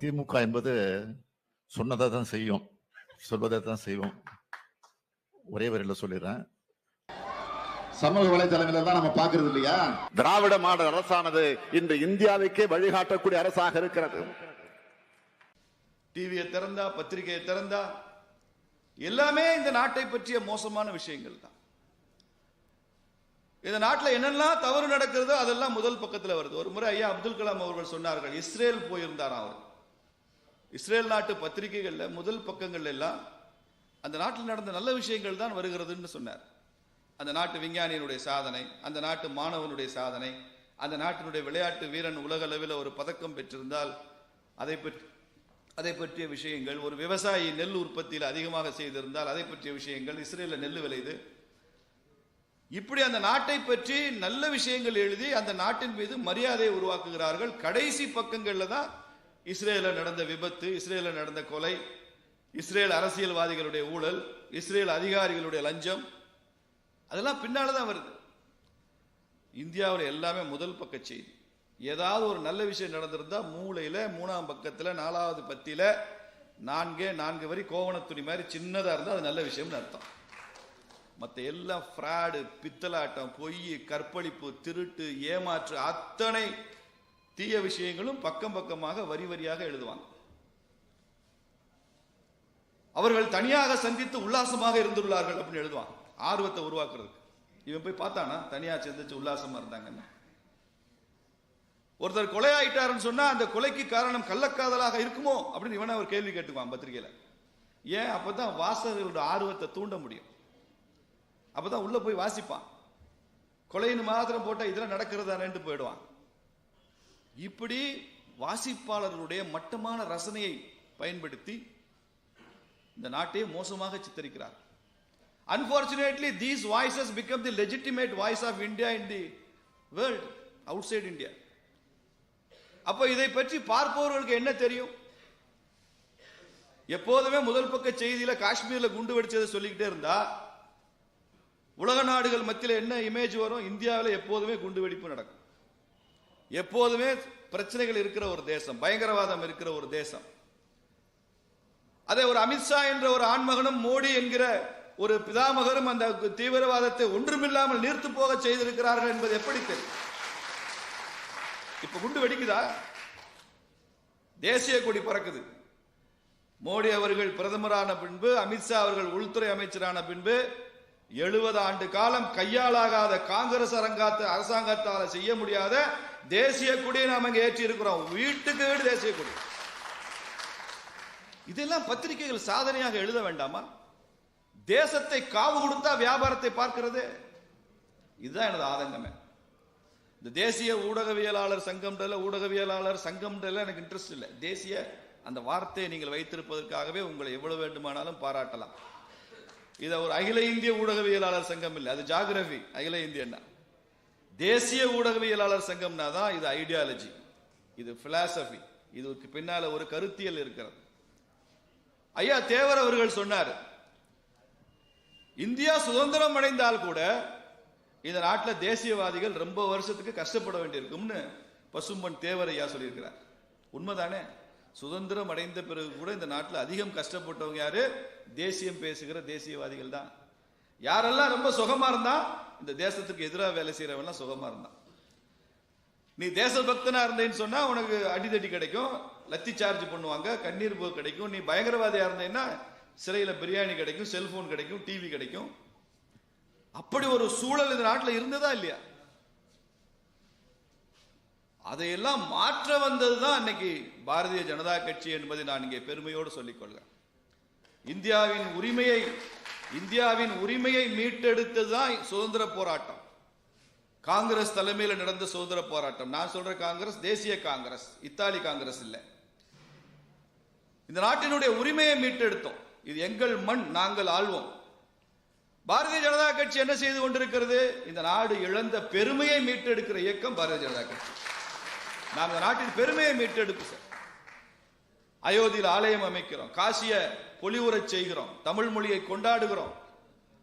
திமுக என்பது சொன்னதை தான் செய்யும். சொல்வதை தான் செய்வோம். ஒரே வரியில் சொல்லிடுறேன். சமூக வலைதளங்களை தான் நம்ம பாக்குறது இல்லையா? திராவிட மாடல் அரசானது இன்று இந்தியாவுக்கே வழிகாட்டக்கூடிய அரசாக இருக்கிறது. டிவியை திறந்தா பத்திரிகையை திறந்தா எல்லாமே இந்த நாட்டை பற்றிய மோசமான விஷயங்கள் தான். இந்த நாட்டில் என்னெல்லாம் தவறு நடக்கிறதோ அதெல்லாம் முதல் பக்கத்தில் வருது. ஒரு முறை ஐயா அப்துல் கலாம் அவர்கள் சொன்னார்கள் இஸ்ரேல் போயிருந்தார் அவர்? இஸ்ரேல் நாட்டு பத்திரிகைகளில் முதல் பக்கங்கள் எல்லாம் அந்த நாட்டில் நடந்த நல்ல விஷயங்கள் தான் வருகிறதுன்னு சொன்னார். அந்த நாட்டு விஞ்ஞானியினுடைய சாதனை அந்த நாட்டு மாணவனுடைய சாதனை அந்த நாட்டினுடைய விளையாட்டு வீரன் உலக அளவில் ஒரு பதக்கம் பெற்றிருந்தால் அதை பற்றி அதை பற்றிய விஷயங்கள் ஒரு விவசாயி நெல் உற்பத்தியில் அதிகமாக செய்திருந்தால் அதை பற்றிய விஷயங்கள் இஸ்ரேலில் நெல் விளையுது. இப்படி அந்த நாட்டை பற்றி நல்ல விஷயங்கள் எழுதி அந்த நாட்டின் மீது மரியாதையை உருவாக்குகிறார்கள். கடைசி பக்கங்களில் தான் இஸ்ரேல நடந்த விபத்து இஸ்ரேல நடந்த கொலை இஸ்ரேல் அரசியல்வாதிகளுடைய ஊழல் இஸ்ரேல் அதிகாரிகளுடைய லஞ்சம் அதெல்லாம் பின்னால் தான் வருது. இந்தியாவில் எல்லாமே முதல் பக்க செய்தி. ஏதாவது ஒரு நல்ல விஷயம் நடந்திருந்தா மூளையில் மூணாம் பக்கத்தில் நாலாவது பத்தியில் நான்கே நான்கு வரி கோவண துணி மாதிரி சின்னதாக இருந்தால் அது நல்ல விஷயம்னு அர்த்தம். மற்ற எல்லாம் ஃப்ராடு பித்தலாட்டம் பொய் கற்பழிப்பு திருட்டு ஏமாற்று அத்தனை தீய விஷயங்களும் பக்கம் பக்கமாக வரி வரியாக எழுதுவாங்க. அவர்கள் தனியாக சந்தித்து உல்லாசமாக இருந்துள்ளார்கள் அப்படின்னு எழுதுவாங்க. ஆர்வத்தை உருவாக்குறதுக்கு. இவன் போய் பார்த்தானா? தனியா சந்திச்சு உல்லாசமா இருந்தாங்கன்னு. ஒருத்தர் கொலை ஆயிட்டாருன்னு சொன்னா அந்த கொலைக்கு காரணம் கள்ளக்காதலாக இருக்குமோ அப்படின்னு இவனை அவர் கேள்வி கேட்டுக்குவான் பத்திரிகையில. ஏன்? அப்பதான் வாசகர்களோட ஆர்வத்தை தூண்ட முடியும். அப்பதான் உள்ள போய் வாசிப்பான். கொலைன்னு மாத்திரம் போட்டா இதெல்லாம் நடக்கிறதானேன்ட்டு போயிடுவான். இப்படி வாசிப்பாளர்களுடைய மட்டமான ரசனையை பயன்படுத்தி இந்த நாட்டை மோசமாக சித்தரிக்கிறார். Unfortunately these voices become the legitimate voice of India in the world outside India அப்போ இதை பற்றி பார்ப்பவர்களுக்கு என்ன தெரியும்? எப்போதுமே முதல் பக்க செய்தியில காஷ்மீர்ல குண்டு வெடிச்சதை சொல்லிக்கிட்டே இருந்தா உலக நாடுகள் மத்தியில் என்ன இமேஜ் வரும்? இந்தியாவில் எப்போதுமே குண்டு வெடிப்பு நடக்கும். எப்போதுமே பிரச்சனைகள் இருக்கிற ஒரு தேசம் பயங்கரவாதம் இருக்கிற ஒரு தேசம். அதே ஒரு அமித்ஷா என்ற ஒரு ஆண்மகனும் மோடி என்கிற ஒரு பிதாமகரும் அந்த தீவிரவாதத்தை ஒன்றுமில்லாமல் நீர்த்து போக செய்திருக்கிறார்கள் என்பது எப்படி தெரியும்? இப்ப குண்டு வெடிக்குதா? தேசிய கொடி பறக்குது. மோடி அவர்கள் பிரதமரான பின்பு அமித்ஷா அவர்கள் உள்துறை அமைச்சரான பின்பு எழுபது ஆண்டு காலம் கையாலாகாத காங்கிரஸ் அரங்காத்த அரசாங்கத்தால செய்ய முடியாத தேசிய கொடியை நாம் இங்கே ஏற்றி இருக்கிறோம் வீட்டுக்கு வீடு தேசிய கொடி. இதெல்லாம் பத்திரிகைகள் சாதனையாக எழுத வேண்டாமா? தேசத்தை காவு கொடுத்தா வியாபாரத்தை பார்க்கிறது? இதுதான் எனது ஆதங்கமே. இந்த தேசிய ஊடகவியலாளர் சங்கம்ன்றல ஊடகவியலாளர் சங்கம்ன்றல எனக்கு இன்ட்ரெஸ்ட் இல்லை. தேசிய அந்த வார்த்தையை நீங்கள் வைத்திருப்பதற்காகவே உங்களை எவ்வளவு வேண்டுமானாலும் பாராட்டலாம். இதை ஒரு அகில இந்திய ஊடகவியலாளர் சங்கம் இல்லை. அது ஜாகிரபி அகில இந்தியன்னா தேசிய ஊடகவியலாளர் சங்கம்னா தான் இது ஐடியாலஜி இது பிலாசபி இதுக்கு பின்னால ஒரு கருத்தியல் இருக்கிறது. ஐயா தேவர் அவர்கள் சொன்னார் இந்தியா சுதந்திரம் அடைந்தால் கூட இந்த நாட்டில் தேசியவாதிகள் ரொம்ப வருஷத்துக்கு கஷ்டப்பட வேண்டியிருக்கும்னு பசும்பன் தேவர் ஐயா சொல்லியிருக்கிறார். உண்மைதானே? சுதந்திரம் அடைந்த பிறகு கூட இந்த நாட்டில் அதிகம் கஷ்டப்பட்டவங்க யாரு? தேசியம் பேசுகிற தேசியவாதிகள் தான். யாரெல்லாம் ரொம்ப சுகமா இருந்தா இந்த தேசத்துக்கு எதிராக வேலை செய்யறவன் சுகமா இருந்தான். நீ தேசபக்தனா இருந்தேன்னு சொன்னா உனக்கு அடிதடி கிடைக்கும் லத்தி சார்ஜ் பண்ணுவாங்க கண்ணீர் போ கிடைக்கும். நீ பயங்கரவாதியா இருந்தேன்னா சிறையில பிரியாணி கிடைக்கும் செல்போன் கிடைக்கும் டிவி கிடைக்கும். அப்படி ஒரு சூழல் இந்த நாட்டில் இருந்ததா இல்லையா? அதையெல்லாம் மாற்ற வந்தது தான் அன்னைக்கு பாரதிய ஜனதா கட்சி என்பதை நான் இங்கே பெருமையோடு சொல்லிக்கொள்கிறேன் இந்தியாவின் உரிமையை இந்தியாவின் உரிமையை மீட்டெடுத்ததுதான் சுதந்திர போராட்டம். காங்கிரஸ் தலைமையில் நடந்த சுதந்திர போராட்டம். நான் சொல்ற காங்கிரஸ் தேசிய காங்கிரஸ் இத்தாலி காங்கிரஸ் இல்லை. இந்த நாட்டினுடைய உரிமையை மீட்டெடுத்தோம். இது எங்கள் மண் நாங்கள் ஆள்வோம். பாரதிய ஜனதா கட்சி என்ன செய்து கொண்டிருக்கிறது? இந்த நாடு இழந்த பெருமையை மீட்டெடுக்கிற இயக்கம் பாரதிய ஜனதா கட்சி. நாம் இந்த நாட்டின் பெருமையை மீட்டெடுப்பு சார். அயோத்தியில் ஆலயம் அமைக்கிறோம். காசிய பொலிவுறச் செய்கிறோம். தமிழ் மொழியை கொண்டாடுகிறோம்.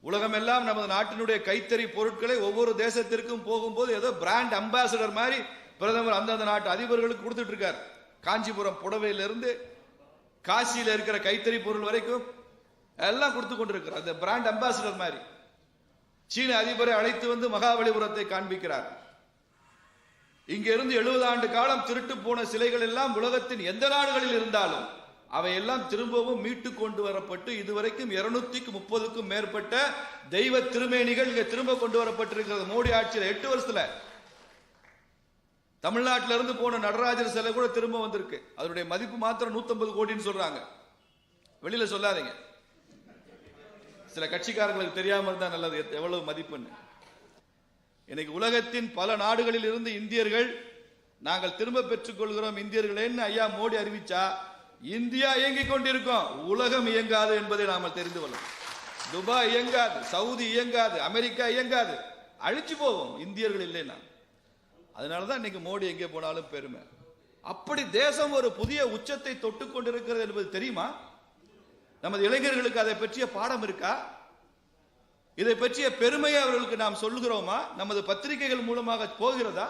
உலகமெல்லாம் நமது நாட்டினுடைய கைத்தறி பொருட்களை ஒவ்வொரு தேசத்திற்கும் போகும்போது ஏதோ பிராண்ட் அம்பாசிடர் மாதிரி பிரதமர் அந்தந்த நாட்டு அதிபர்களுக்கு கொடுத்துட்டு இருக்கார் காஞ்சிபுரம் புடவையிலிருந்து காசியில் இருக்கிற கைத்தறி பொருள் வரைக்கும் எல்லாம் கொடுத்து கொண்டிருக்கிறார். அந்த பிராண்ட் அம்பாசிடர் மாதிரி. சீன அதிபரை அழைத்து வந்து மகாபலிபுரத்தை காண்பிக்கிறார். இங்கிருந்து எழுபது ஆண்டு காலம் திருட்டு போன சிலைகள் எல்லாம் உலகத்தின் எந்த நாடுகளில் இருந்தாலும் அவையெல்லாம் திரும்பவும் மீட்டு கொண்டு வரப்பட்டு இதுவரைக்கும் இருநூத்திக்கு முப்பதுக்கும் மேற்பட்ட தெய்வ திருமேனிகள் இங்க திரும்ப கொண்டு வரப்பட்டிருக்கிறது. மோடி ஆட்சியில் எட்டு வருஷத்துல. தமிழ்நாட்டில இருந்து போன நடராஜர் சிலை கூட திரும்ப வந்திருக்கு. அதனுடைய மதிப்பு மாத்திரம் 150 கோடின்னு சொல்றாங்க. வெளியில சொல்லாதீங்க. சில கட்சிக்காரங்களுக்கு தெரியாம இருந்தா நல்லது. எவ்வளவு மதிப்புன்னு. இன்னைக்கு உலகத்தின் பல நாடுகளில் இருந்து இந்தியர்கள் நாங்கள் திரும்ப பெற்றுக் கொள்கிறோம் இந்தியர்களேன்னு ஐயா மோடி அறிவிச்சா? இந்தியா இயங்கிக் கொண்டிருக்கும். உலகம் இயங்காது என்பதை நாம தெரிந்து கொள்ளும் துபாய் இயங்காது சவுதி இயங்காது அமெரிக்கா இயங்காது. அழிச்சு போவோம். இந்தியர்கள் இல்லைன்னா. அதனாலதான் இன்னைக்கு மோடி எங்கே போனாலும் பெருமை. அப்படி தேசம் ஒரு புதிய உச்சத்தை தொட்டு கொண்டிருக்கிறது என்பது தெரியுமா? நமது இளைஞர்களுக்கு அதை பற்றிய பாடம் இருக்கா? இதை பற்றிய பெருமையை அவர்களுக்கு நாம் சொல்லுகிறோமா? நமது பத்திரிகைகள் மூலமாக போகிறதா?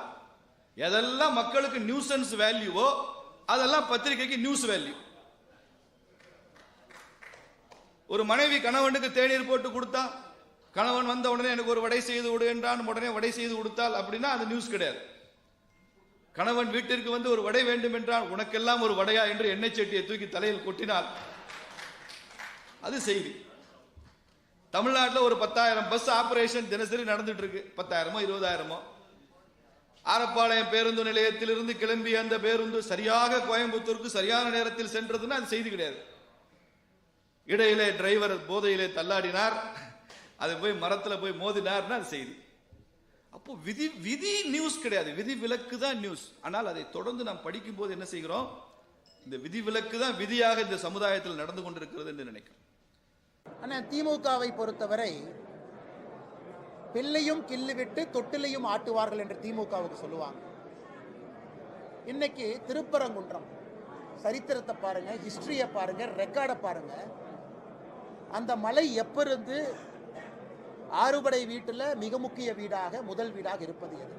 எதெல்லாம் மக்களுக்கு நியூசன்ஸ் வேல்யூவோ அதெல்லாம் பத்திரிகைக்கு நியூஸ் வேல்யூ ஒரு மனைவி கணவனுக்கு தேநீர் போட்டு கொடுத்தா கணவன் வந்த உடனே எனக்கு ஒரு வடை செய்து விடு என்றான் உடனே வடை செய்து கொடுத்தால் அப்படின்னா அது நியூஸ் கிடையாது. கணவன் வீட்டிற்கு வந்து ஒரு வடை வேண்டும் என்றால் உனக்கெல்லாம் ஒரு வடையா? என்று எண்ணெய் சட்டியை தூக்கி தலையில் கொட்டினால் அது செய்தி. தமிழ்நாட்டில் ஒரு பத்தாயிரம் பஸ் ஆபரேஷன் தினசரி நடந்துட்டு இருக்கு பத்தாயிரமோ இருபதாயிரமோ? ஆரப்பாளையம் பேருந்து நிலையத்திலிருந்து கிளம்பிய அந்த பேருந்து சரியாக கோயம்புத்தூருக்கு சரியான நேரத்தில் சென்றதுன்னா அது செய்தி கிடையாது. இடையிலே டிரைவர் போதையிலே தள்ளாடினார். அது போய் மரத்தில் போய் மோதினார்னா அது செய்தி. அப்போ விதி விதி நியூஸ் கிடையாது. விதி விலக்கு தான் நியூஸ் ஆனால் அதை தொடர்ந்து நாம் படிக்கும் போது என்ன செய்கிறோம்? இந்த விதி விலக்கு தான் விதியாக இந்த சமுதாயத்தில் நடந்து கொண்டிருக்கிறது என்று நினைக்கிறோம். ஆனால் திமுகவை பொறுத்தவரை பில்லையும் கில்லு விட்டு தொட்டிலையும் ஆட்டுவார்கள் என்று திமுகவுக்கு சொல்லுவாங்க. இன்னைக்கு திருப்பரங்குன்றம் சரித்திரத்தை பாருங்க ஹிஸ்டரியை பாருங்க ரெக்கார்டை பாருங்க. அந்த மலை எப்ப இருந்து ஆறுபடை வீட்டில் மிக முக்கிய வீடாக முதல் வீடாக இருப்பது எது?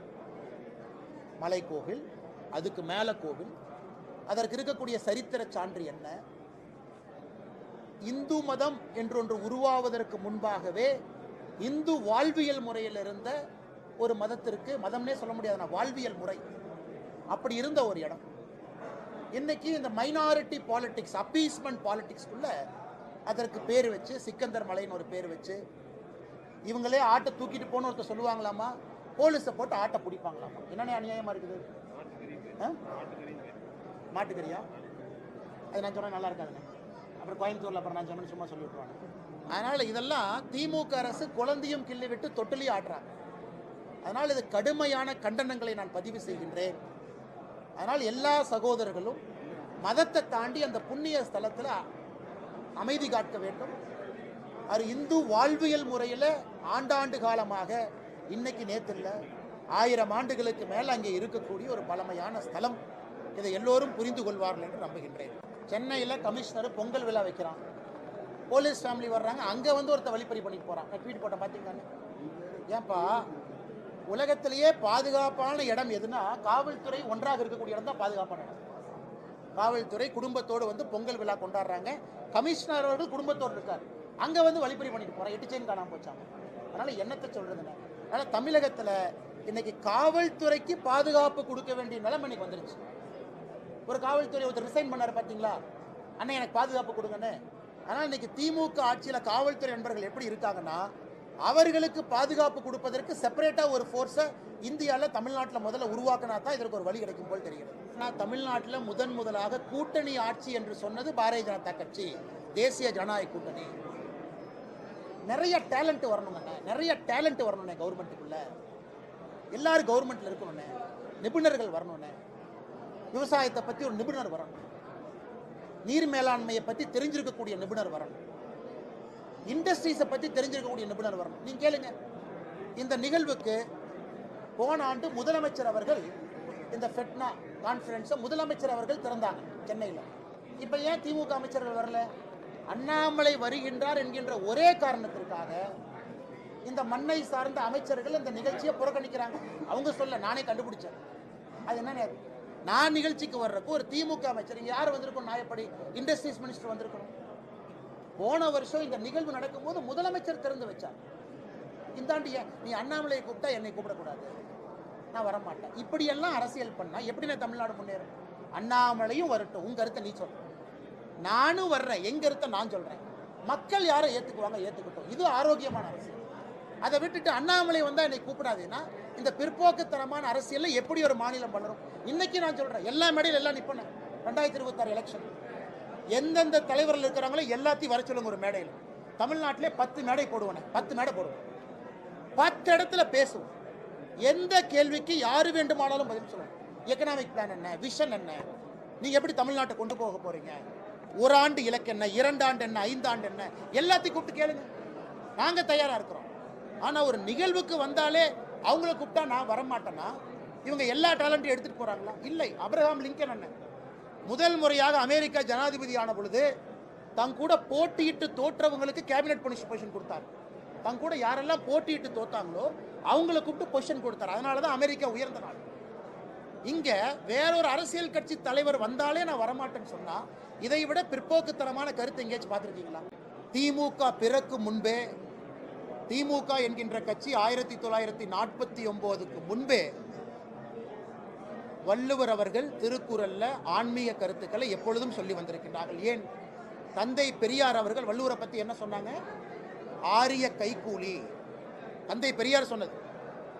மலை கோவில் அதுக்கு மேல கோவில். அதற்கு இருக்கக்கூடிய சரித்திர சான்று என்ன? இந்து மதம் என்றொன்று உருவாவதற்கு முன்பாகவே இந்து வாழ்வியல் முறையில் இருந்த ஒரு மதத்திற்கு மதம்னே சொல்ல முடியாது நான் வாழ்வியல் முறை. அப்படி இருந்த ஒரு இடம். இன்னைக்கு இந்த மைனாரிட்டி பாலிட்டிக்ஸ் அப்பீஸ்மெண்ட் பாலிடிக்ஸ்க்குள்ள அதற்கு பேர் வச்சு சிக்கந்தர் மலைன்னு ஒரு பேர் வச்சு இவங்களே ஆட்டை தூக்கிட்டு போன ஒருத்தர் சொல்லுவாங்களாமா? போலீஸை போட்டு ஆட்டை பிடிப்பாங்களாமா? என்னென்ன அநியாயமா இருக்குது? ஆ? மாட்டுக்கறியா? அது நான் சொன்னால் நல்லா இருக்காதுங்க அப்புறம் கோயம்புத்தூர்ல அப்புறம் நான் சொன்னேன்னு சும்மா சொல்லி விட்டுருவாங்க அதனால இதெல்லாம் திமுக அரசு குழந்தையும் கிள்ளி விட்டு தொட்டிலையும் ஆடுறாங்க அதனால் இது கடுமையான கண்டனங்களை நான் பதிவு செய்கின்றேன். அதனால் எல்லா சகோதரர்களும் மதத்தை தாண்டி அந்த புண்ணிய ஸ்தலத்தில் அமைதி காக்க வேண்டும். அது இந்து வாழ்வியல் முறையில் ஆண்டாண்டு காலமாக இன்னைக்கு நேற்றுல ஆயிரம் ஆண்டுகளுக்கு மேல் அங்கே இருக்கக்கூடிய ஒரு பழமையான ஸ்தலம். இதை எல்லோரும் புரிந்து கொள்வார்கள் என்று நம்புகின்றேன். சென்னையில் கமிஷனர் பொங்கல் விழா வைக்கிறான். போலீஸ் ஃபேமிலி வர்றாங்க. அங்கே வந்து ஒருத்தர் வழிப்பறி பண்ணிட்டு போகிறான் நான் ட்வீட் போட்டேன் பார்த்தீங்களான்னு ஏன்பா? உலகத்திலேயே பாதுகாப்பான இடம் எதுனா காவல்துறை ஒன்றாக இருக்கக்கூடிய இடம் தான் பாதுகாப்பான இடம். காவல்துறை குடும்பத்தோடு வந்து பொங்கல் விழா கொண்டாடுறாங்க. கமிஷனரோடு குடும்பத்தோடு இருக்கார். அங்கே வந்து வழிப்பறி பண்ணிட்டு போகிறான் எட்டு செயின் காணாமல் போச்சாங்க அதனால் என்னத்தை சொல்றதுன்னு அதனால் தமிழகத்தில் இன்னைக்கு காவல்துறைக்கு பாதுகாப்பு கொடுக்க வேண்டிய நிலைமை இன்னைக்கு வந்துருச்சு. ஒரு காவல்துறை ஒருத்தர் ரிசைன் பண்ணார் பார்த்தீங்களா அண்ணன் எனக்கு பாதுகாப்பு கொடுங்கன்னு ஆனால் இன்னைக்கு திமுக ஆட்சியில் காவல்துறை நண்பர்கள் எப்படி இருக்காங்கன்னா அவர்களுக்கு பாதுகாப்பு கொடுப்பதற்கு செப்பரேட்டாக ஒரு ஃபோர்ஸை இந்தியாவில் தமிழ்நாட்டில் முதல்ல உருவாக்கினா தான் இதற்கு ஒரு வழி கிடைக்கும் போல் தெரிகிறது. ஆனால் தமிழ்நாட்டில் முதன் முதலாக கூட்டணி ஆட்சி என்று சொன்னது பாரதிய ஜனதா கட்சி தேசிய ஜனநாயக கூட்டணி. நிறைய டேலண்ட் வரணுங்க நிறைய டேலண்ட் வரணுண்ணே கவர்மெண்ட்டுக்குள்ள. எல்லாரும் கவர்மெண்ட்ல இருக்கணுண்ணே நிபுணர்கள் வரணுண்ணே விவசாயத்தை பற்றி ஒரு நிபுணர் வரணும். நீர் மேலாண்மையை பற்றி தெரிஞ்சிருக்கக்கூடிய நிபுணர் வரணும். இண்டஸ்ட்ரீஸை பற்றி தெரிஞ்சிருக்கக்கூடிய நிபுணர் வரணும். நீங்கள் கேளுங்க. இந்த நிகழ்வுக்கு போன ஆண்டு முதலமைச்சர் அவர்கள் இந்த ஃபெட்னா கான்ஃபரன்ஸை முதலமைச்சர் அவர்கள் திறந்தாங்க சென்னையில். இப்போ ஏன் திமுக அமைச்சர்கள் வரல? அண்ணாமலை வருகின்றார் என்கின்ற ஒரே காரணத்திற்காக இந்த மண்ணை சார்ந்த அமைச்சர்கள் இந்த நிகழ்ச்சியை புறக்கணிக்கிறாங்க. அவங்க சொல்ல நானே கண்டுபிடிச்சேன். அது என்ன நான் நிகழ்ச்சிக்கு வர்றப்போ ஒரு திமுக அமைச்சர் இங்க யார் வந்திருக்கணும்? நாயப்படி இண்டஸ்ட்ரீஸ் மினிஸ்டர் வந்திருக்கணும்? போன வருஷம் இந்த நிகழ்வு நடக்கும்போது முதலமைச்சர் திறந்து வச்சார். இந்தாண்டு நீ அண்ணாமலையை கூப்பிட்டா என்னை கூப்பிடக்கூடாது. நான் வரமாட்டேன். இப்படியெல்லாம் அரசியல் பண்ணா எப்படி நான் தமிழ்நாடு முன்னேறும்? அண்ணாமலையும் வரட்டும். உங்க கருத்தை நீ சொல்ற நானும் வர்றேன். எங்க கருத்தை நான் சொல்றேன். மக்கள் யாரை ஏத்துக்குவாங்க? ஏத்துக்கட்டும். இது ஆரோக்கியமான அரசியல். அதை விட்டுட்டு அண்ணாமலை வந்தா என்னை கூப்பிடாதுன்னா இந்த பிற்போக்குத்தனமான அரசியலில் எப்படி ஒரு மாநிலம் வளரும்? இன்னைக்கு நான் சொல்கிறேன் எல்லா மேடையில் எல்லாம் நிற்பேன் ரெண்டாயிரத்தி இருபத்தாறு எலெக்ஷன் எந்தெந்த தலைவர்கள் இருக்கிறாங்களோ எல்லாத்தையும் வர சொல்லுங்க ஒரு மேடையில். தமிழ்நாட்டிலே பத்து மேடை போடுவேன் பத்து மேடை போடுவேன். பத்து இடத்துல பேசுவோம். எந்த கேள்விக்கு யார் வேண்டுமானாலும் பதில் சொல்லுவோம். எக்கனாமிக் பிளான் என்ன? விஷன் என்ன? நீங்கள் எப்படி தமிழ்நாட்டை கொண்டு போக போகிறீங்க ஒரு ஆண்டு இலக்கு என்ன? இரண்டு ஆண்டு என்ன? ஐந்து ஆண்டு என்ன? எல்லாத்தையும் கூப்பிட்டு கேளுங்க. நாங்கள் தயாராக இருக்கிறோம். ஆனால் ஒரு நிகழ்வுக்கு வந்தாலே அவங்கள கூப்பிட்டா நான் வரமாட்டேன்னா இவங்க எல்லா டேலண்ட்டையும் எடுத்துகிட்டு போகிறாங்களா இல்லை. அப்ரஹாம் லிங்கன் என்ன முதல் முறையாக அமெரிக்கா ஜனாதிபதி ஆன பொழுது தங்க கூட போட்டியிட்டு தோற்றவங்களுக்கு கேபினெட் பொசிஷன் கொடுத்தார். தங்க கூட யாரெல்லாம் போட்டியிட்டு தோத்தாங்களோ அவங்கள கூப்பிட்டு பொசிஷன் கொடுத்தார். அதனால தான் அமெரிக்கா உயர்ந்த நாடு. இங்கே வேறொரு அரசியல் கட்சி தலைவர் வந்தாலே நான் வரமாட்டேன்னு சொன்னால் இதை விட பிற்போக்குத்தனமான கருத்து எங்கேயாச்சும் பார்த்துருக்கீங்களா? திமுக பிறக்கு முன்பே திமுக என்கின்ற கட்சி ஆயிரத்தி தொள்ளாயிரத்தி நாற்பத்தி ஒன்பதுக்கு முன்பே வள்ளுவர் அவர்கள் திருக்குறளில் ஆன்மீக கருத்துக்களை எப்பொழுதும் சொல்லி வந்திருக்கின்றார்கள். ஏன்? தந்தை பெரியார் அவர்கள் வள்ளுவரை பற்றி என்ன சொன்னாங்க? ஆரிய கைக்கூலி. தந்தை பெரியார் சொன்னது.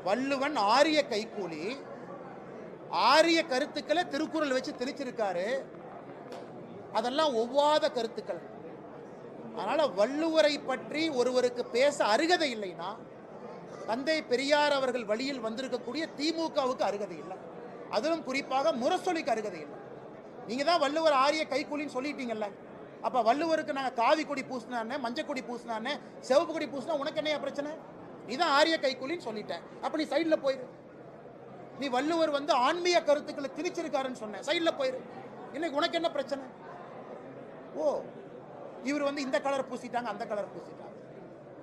வள்ளுவன் ஆரிய கைக்கூலி. ஆரிய கருத்துக்களை திருக்குறள் வச்சு திணிச்சிருக்காரு. அதெல்லாம் ஒவ்வாத கருத்துக்கள். அதனால் வள்ளுவரை பற்றி ஒருவருக்கு பேச அருகதை இல்லைன்னா தந்தை பெரியார் அவர்கள் வழியில் வந்திருக்கக்கூடிய திமுகவுக்கு அருகதை இல்லை. அதிலும் குறிப்பாக முரசொலிக்கு அருகதை இல்லை. நீங்கள் தான் வள்ளுவர் ஆரிய கைக்கூலின்னு சொல்லிட்டீங்கல்ல. அப்போ வள்ளுவருக்கு நாங்கள் காவி கொடி பூசினானே மஞ்சள் கொடி பூசினானே சிவப்பு கொடி பூசினா உனக்கு என்னையா பிரச்சனை? நீ தான் ஆரிய கைக்கூலின்னு சொல்லிட்டேன். அப்போ நீ சைடில் போயிரு. நீ வள்ளுவர் வந்து ஆன்மீக கருத்துக்களை திணிச்சிருக்காருன்னு சொன்னேன். சைடில் போயிரு. இன்னைக்கு உனக்கு என்ன பிரச்சனை? ஓ இவர் வந்து இந்த கலர் பூசிட்டாங்க அந்த கலர் பூசிட்டாங்க.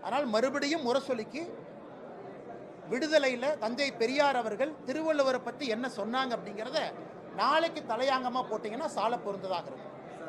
ஆனால் மறுபடியும் முரசொலிக்கு விடுதலையில் தந்தை பெரியார் அவர்கள் திருவள்ளுவரை பற்றி என்ன சொன்னாங்க அப்படிங்கிறத நாளைக்கு தலையாங்கமாக போட்டிங்கன்னா சால பொருந்ததாக இருக்கும்.